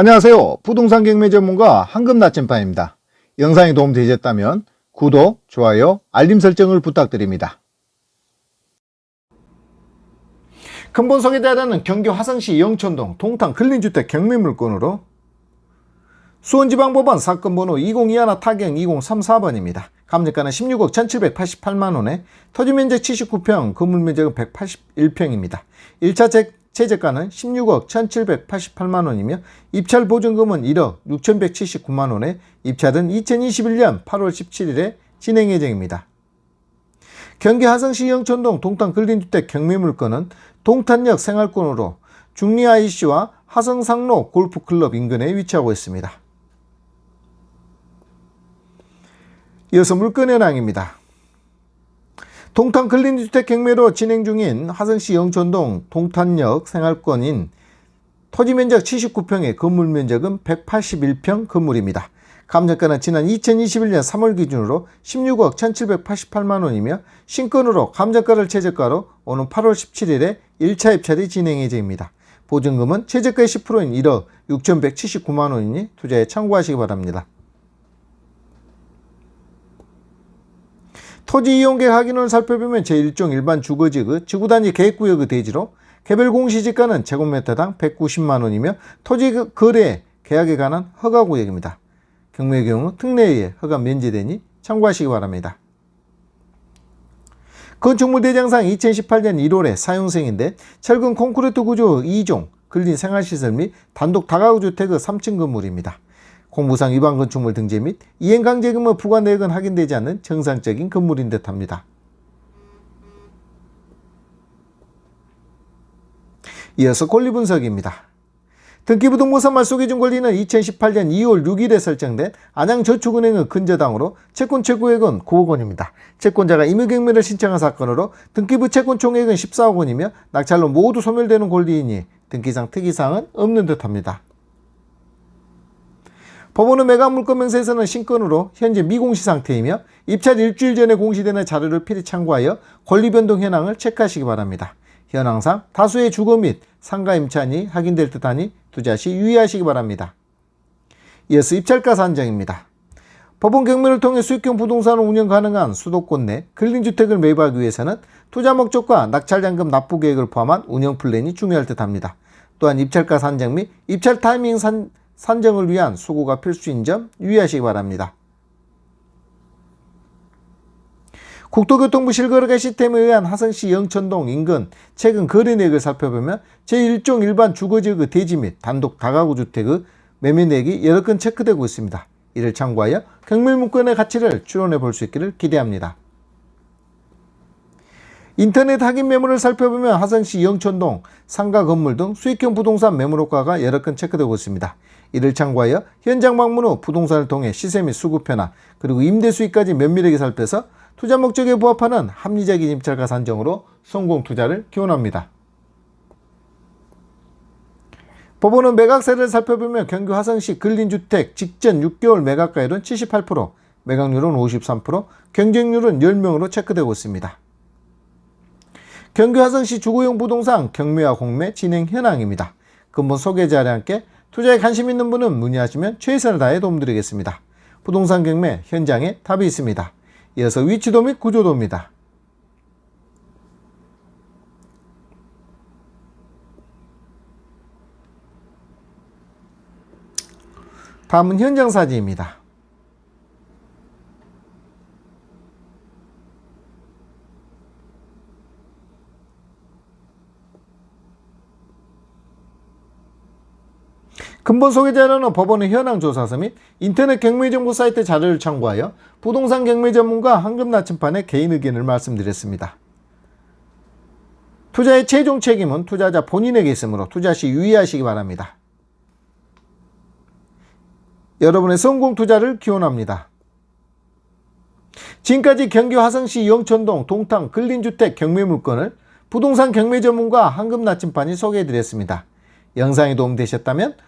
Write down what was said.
안녕하세요. 부동산 경매 전문가 황금 나침반입니다. 영상이 도움되셨다면 구독, 좋아요, 알림 설정을 부탁드립니다. 근본 소개자라는 경기 화성시 영천동 동탄 근린주택 경매 물건으로 수원지방법원 사건 번호 2021 타경 2034번입니다. 감정가는 16억 1788만원에 토지면적 79평, 건물면적은 181평입니다. 1차 최저가는 16억 1788만원이며 입찰 보증금은 1억 6179만원에 입찰은 2021년 8월 17일에 진행 예정입니다. 경기 하성시 영천동 동탄 근린주택 경매물건은 동탄역 생활권으로 중리 IC와 하성상로 골프클럽 인근에 위치하고 있습니다. 이어서 물건 현황입니다. 동탄 근린주택 경매로 진행 중인 하성시 영천동 동탄역 생활권인 토지 면적 79평의 건물 면적은 181평 건물입니다. 감정가는 지난 2021년 3월 기준으로 16억 1788만 원이며 신건으로 감정가를 최저가로 오는 8월 17일에 1차 입찰이 진행 예정입니다. 보증금은 최저가의 10%인 1억 6179만 원이니 투자에 참고하시기 바랍니다. 토지 이용객 확인을 살펴보면 제1종 일반 주거지구 지구단위 계획구역의 대지로 개별 공시지가는 제곱미터당 190만 원이며 토지 그 거래 계약에 관한 허가구역입니다. 경매의 경우 특례에 의해 허가 면제되니 참고하시기 바랍니다. 건축물 대장상 2018년 1월에 사용생인데 철근 콘크리트 구조 2종 근린 생활시설 및 단독 다가구 주택의 3층 건물입니다. 공무상 위반 건축물 등재 및 이행강제금의 부과 내역은 확인되지 않는 정상적인 건물인 듯합니다. 이어서 권리 분석입니다. 등기부등본사 말소기준 권리는 2018년 2월 6일에 설정된 안양저축은행의 근저당으로 채권 최고액은 9억 원입니다. 채권자가 임의경매를 신청한 사건으로 등기부 채권 총액은 14억 원이며 낙찰로 모두 소멸되는 권리이니 등기상 특이사항은 없는 듯합니다. 법원의 매각 물건 명세에서는 신건으로 현재 미공시 상태이며 입찰 일주일 전에 공시되는 자료를 필히 참고하여 권리 변동 현황을 체크하시기 바랍니다. 현황상 다수의 주거 및 상가 임차인이 확인될 듯하니 투자 시 유의하시기 바랍니다. 이어서 입찰가 산정입니다. 법원 경매를 통해 수익형 부동산을 운영 가능한 수도권 내 근린주택을 매입하기 위해서는 투자 목적과 낙찰잔금 납부 계획을 포함한 운영 플랜이 중요할 듯합니다. 또한 입찰가 산정 및 입찰 타이밍 산, 산정을 위한 수고가 필수인 점 유의하시기 바랍니다. 국토교통부 실거래가 시스템에 의한 하성시 영천동 인근 최근 거래 내역을 살펴보면 제1종 일반 주거지역의 대지 및 단독 다가구 주택의 매매 내역이 여러 건 체크되고 있습니다. 이를 참고하여 경매물건의 가치를 추론해 볼 수 있기를 기대합니다. 인터넷 확인 매물을 살펴보면 하성시 영천동 상가 건물 등 수익형 부동산 매물 효과가 여러 건 체크되고 있습니다. 이를 참고하여 현장 방문 후 부동산을 통해 시세 및 수급 변화 그리고 임대 수익까지 면밀하게 살펴서 투자 목적에 부합하는 합리적인 입찰가 산정으로 성공 투자를 기원합니다. 법원은 매각세를 살펴보면 경기 화성시 근린주택 직전 6개월 매각가율은 78%, 매각률은 53%, 경쟁률은 10명으로 체크되고 있습니다. 경기 화성시 주거용 부동산 경매와 공매 진행 현황입니다. 근본 소개 자료와 함께 투자에 관심 있는 분은 문의하시면 최선을 다해 도움드리겠습니다. 부동산 경매 현장에 답이 있습니다. 이어서 위치도 및 구조도입니다. 다음은 현장 사진입니다. 근본 소개 자료는 법원의 현황 조사서 및 인터넷 경매 정보 사이트 자료를 참고하여 부동산 경매 전문가 황금 나침판의 개인 의견을 말씀드렸습니다. 투자의 최종 책임은 투자자 본인에게 있으므로 투자 시 유의하시기 바랍니다. 여러분의 성공 투자를 기원합니다. 지금까지 경기 화성시 영천동 동탄 근린주택 경매 물건을 부동산 경매 전문가 황금 나침판이 소개해드렸습니다. 영상이 도움되셨다면